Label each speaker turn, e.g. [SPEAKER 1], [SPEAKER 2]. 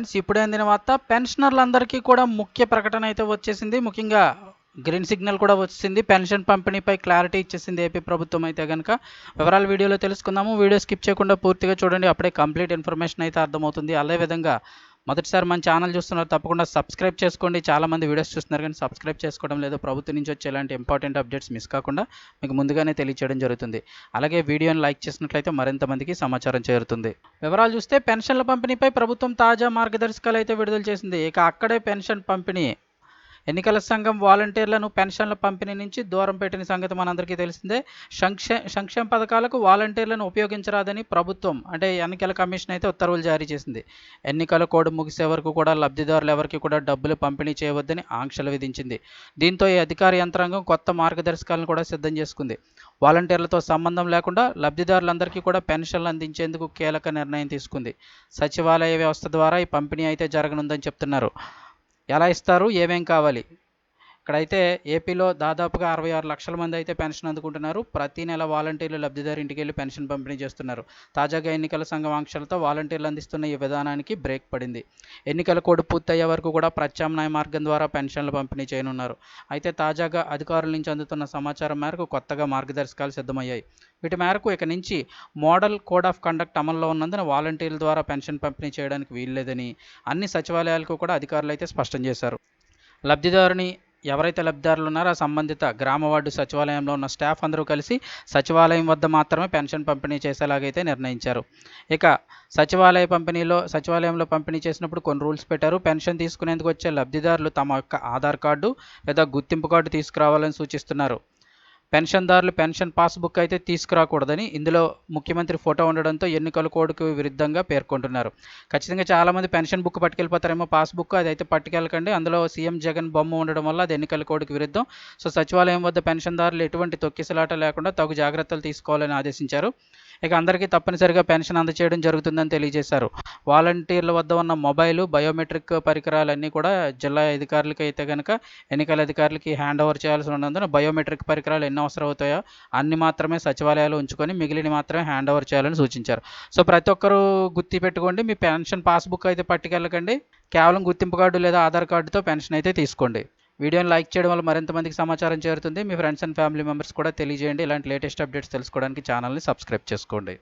[SPEAKER 1] Friends ఇప్పుడే అందిన వార్త పెన్షనర్లందరికీ కూడా ముఖ్య ప్రకటన అయితే వచ్చేసింది. ముఖ్యంగా గ్రీన్ సిగ్నల్ కూడా వచ్చింది పెన్షన్ పంపిణీపై క్లారిటీ ఇచ్చేసింది ఏపీ ప్రభుత్వం అయితే కనుక వివరాలు వీడియోలో తెలుసుకుందాము. వీడియో స్కిప్ చేయకుండా పూర్తిగా చూడండి. అప్పుడే కంప్లీట్ ఇన్ఫర్మేషన్ అయితే అర్థమవుతుంది. అదేవిధంగా మొదటిసారి మన ఛానల్ చూస్తున్నారు తప్పకుండా సబ్స్క్రైబ్ చేసుకోండి. చాలామంది వీడియోస్ చూస్తున్నారు కానీ సబ్స్క్రైబ్ చేసుకోవడం లేదు. ప్రభుత్వం నుంచి వచ్చే ఇలాంటి ఇంపార్టెంట్ అప్డేట్స్ మిస్ కాకుండా మీకు ముందుగానే తెలియచేయడం జరుగుతుంది. అలాగే వీడియోని లైక్ చేసినట్లయితే మరింత మందికి సమాచారం చేరుతుంది. వివరాలు చూస్తే పెన్షన్ల పంపిణీపై ప్రభుత్వం తాజా మార్గదర్శకాలు అయితే విడుదల చేసింది. ఇక అక్కడే పెన్షన్ పంపిణీ ఎన్నికల సంఘం వాలంటీర్లను పెన్షన్ల పంపిణీ నుంచి దూరం పెట్టిన సంగతి మనందరికీ తెలిసిందే. సంక్షే సంక్షేమ పథకాలకు వాలంటీర్లను ఉపయోగించరాదని ప్రభుత్వం అంటే ఎన్నికల కమిషన్ అయితే ఉత్తర్వులు జారీ చేసింది. ఎన్నికల కోడ్ ముగిసే వరకు కూడా లబ్ధిదారులు ఎవరికి కూడా డబ్బులు పంపిణీ చేయవద్దని ఆంక్షలు విధించింది. దీంతో ఈ అధికార యంత్రాంగం కొత్త మార్గదర్శకాలను కూడా సిద్ధం చేసుకుంది. వాలంటీర్లతో సంబంధం లేకుండా లబ్ధిదారులందరికీ కూడా పెన్షన్లు అందించేందుకు కీలక నిర్ణయం తీసుకుంది. సచివాలయ వ్యవస్థ ద్వారా ఈ పంపిణీ అయితే జరగనుందని చెప్తున్నారు. ఎలా ఇస్తారు? ఏమేం కావాలి? ఇక్కడైతే ఏపీలో దాదాపుగా అరవై ఆరు లక్షల మంది అయితే పెన్షన్ అందుకుంటున్నారు. ప్రతి నెల వాలంటీర్లు లబ్ధిదారు ఇంటికి వెళ్ళి పెన్షన్ పంపిణీ చేస్తున్నారు. తాజాగా ఎన్నికల సంఘం ఆంక్షలతో వాలంటీర్లు అందిస్తున్న ఈ విధానానికి బ్రేక్ పడింది. ఎన్నికల కోడ్ పూర్తయ్యే వరకు కూడా ప్రత్యామ్నాయ మార్గం ద్వారా పెన్షన్లు పంపిణీ చేయనున్నారు. అయితే తాజాగా అధికారుల నుంచి అందుతున్న సమాచారం మేరకు కొత్తగా మార్గదర్శకాలు సిద్ధమయ్యాయి. వీటి మేరకు ఇక నుంచి మోడల్ కోడ్ ఆఫ్ కండక్ట్ అమల్లో ఉన్నందున వాలంటీర్ల ద్వారా పెన్షన్ పంపిణీ చేయడానికి వీల్లేదని అన్ని సచివాలయాలకు కూడా అధికారులు అయితే స్పష్టం చేశారు. లబ్ధిదారుని ఎవరైతే లబ్ధిదారులు ఉన్నారో ఆ సంబంధిత గ్రామ వార్డు సచివాలయంలో ఉన్న స్టాఫ్ అందరూ కలిసి సచివాలయం వద్ద మాత్రమే పెన్షన్ పంపిణీ చేసేలాగైతే నిర్ణయించారు. ఇక సచివాలయ పంపిణీలో సచివాలయంలో పంపిణీ చేసినప్పుడు కొన్ని రూల్స్ పెట్టారు. పెన్షన్ తీసుకునేందుకు వచ్చే లబ్ధిదారులు తమ యొక్క ఆధార్ కార్డు లేదా గుర్తింపు కార్డు తీసుకురావాలని సూచిస్తున్నారు. పెన్షన్దారులు పెన్షన్ పాస్బుక్ అయితే తీసుకురాకూడదని ఇందులో ముఖ్యమంత్రి ఫోటో ఉండడంతో ఎన్నికల కోడ్కు విరుద్ధంగా పేర్కొంటున్నారు. ఖచ్చితంగా చాలామంది పెన్షన్ బుక్ పట్టుకెళ్ళిపోతారేమో పాస్బుక్ అది అయితే పట్టుకెళ్ళకండి. అందులో సీఎం జగన్ బొమ్మ ఉండడం వల్ల అది ఎన్నికల కోడ్కు విరుద్ధం. సో సచివాలయం వద్ద పెన్షన్దారులు ఎటువంటి తొక్కిసలాట లేకుండా తగు జాగ్రత్తలు తీసుకోవాలని ఆదేశించారు. ఇక అందరికీ తప్పనిసరిగా పెన్షన్ అందజేయడం జరుగుతుందని తెలియజేశారు. వాలంటీర్ల వద్ద ఉన్న మొబైల్ బయోమెట్రిక్ పరికరాలన్నీ కూడా జిల్లా అధికారులకి అయితే కనుక ఎన్నికల అధికారులకి హ్యాండ్ ఓవర్ చేయాల్సి ఉన్నందున బయోమెట్రిక్ పరికరాలు ఎన్ని అవసరం అవుతాయో అన్ని మాత్రమే సచివాలయాలు ఉంచుకొని మిగిలిన మాత్రమే హ్యాండ్ ఓవర్ చేయాలని సూచించారు. సో ప్రతి ఒక్కరూ గుర్తు పెట్టుకోండి మీ పెన్షన్ పాస్బుక్ అయితే పట్టుకెళ్ళకండి. కేవలం గుర్తింపు కార్డు లేదా ఆధార్ కార్డుతో పెన్షన్ అయితే తీసుకోండి. వీడియోని లైక్ చేయడం వల్ల మరింత మందికి సమాచారం చేరుతుంది. మీ ఫ్రెండ్స్ అండ్ ఫ్యామిలీ మెంబర్స్ కూడా తెలియజేయండి. ఇలాంటి లేటెస్ట్ అప్డేట్స్ తెలుసుకోవడానికి ఛానల్ని సబ్స్క్రైబ్ చేసుకోండి.